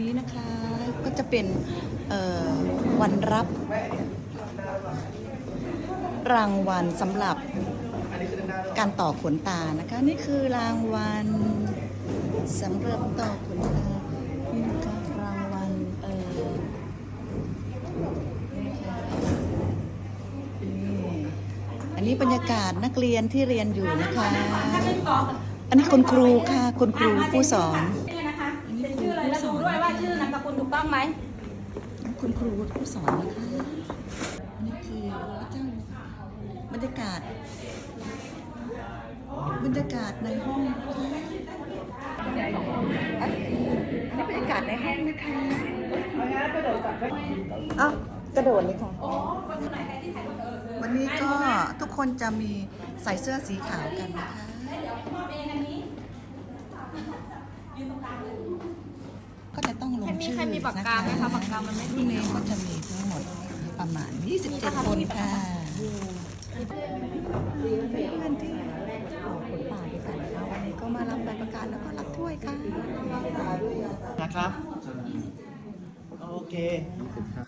นี้นะคะ ก็จะเป็นวันรับรางวัลสำหรับการต่อขนตานะคะ นี่คือรางวัลสำหรับต่อขนตานี่นะคะรางวัลเอออันนี้บรรยากาศนักเรียนที่เรียนอยู่นะคะ อันนี้คุณครูค่ะ คุณครูผู้สอน ต้องไหม คุณครูผู้สอนนะคะนี่คือพระเจ้าบรรยากาศ บรรยากาศในห้องนะคะอันนี้บรรยากาศในห้องนะคะอ้าวกระโดดเลยค่ะ วันนี้ก็ทุกคนจะมีใส่เสื้อสีขาวกันนะคะก็ จะต้องลงชื่อใครมีปากกาไหมคะปากกามันไม่ที่นี้ก็จะมีทั้งหมดประมาณ 27 คนค่ะเพื่อนที่ออกผลป่าด้วยกันนะคะวันนี้ก็มารับใบประกาศแล้วก็รับถ้วยค่ะนะครับ โอเค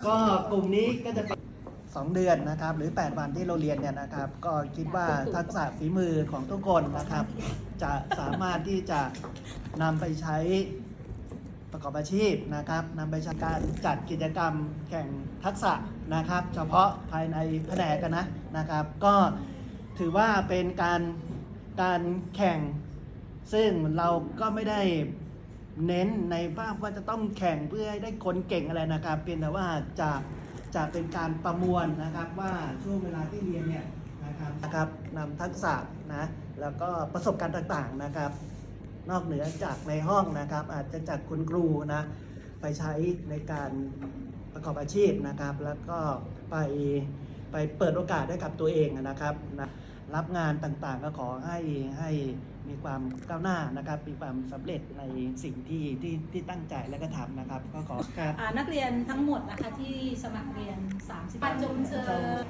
ก็กลุ่มนี้ก็จะสองเดือนนะครับหรือ 8 วันที่เราเรียนเนี่ยนะครับ ก็คิดว่าทักษะฝีมือของทุกคนนะครับ จะสามารถที่จะนำไปใช้ ประกอบอาชีพนะครับนำไปใช้การจัดกิจกรรมแข่งทักษะนะครับ เฉพาะภายในแผนกนนะนะครับ ก็ถือว่าเป็นการการแข่ง ซึ่งเราก็ไม่ได้เน้นในภาพว่าจะต้องแข่งเพื่อให้ได้คนเก่งอะไรนะครับเพียงแต่ว่าจะจะเป็นการประมวลนะครับว่าช่วงเวลาที่เรียนเนี่ยนะครับนะครับนำทักษะนะแล้วก็ประสบการณ์ต่างๆนะครับ นอกเหนือจากในห้องนะครับ อาจจะจากคุณครูนะไปใช้ในการประกอบอาชีพนะครับ แล้วก็ไปไปเปิดโอกาสให้กับตัวเองนะครับนะรับงานต่างๆก็ขอให้ให้มีความก้าวหน้านะครับ มีความสำเร็จในสิ่งที่ที่ที่ตั้งใจและก็ทำนะครับ ก็ขอครับนักเรียนทั้งหมดนะคะที่สมัครเรียน 30ปัจจุบันเชิญ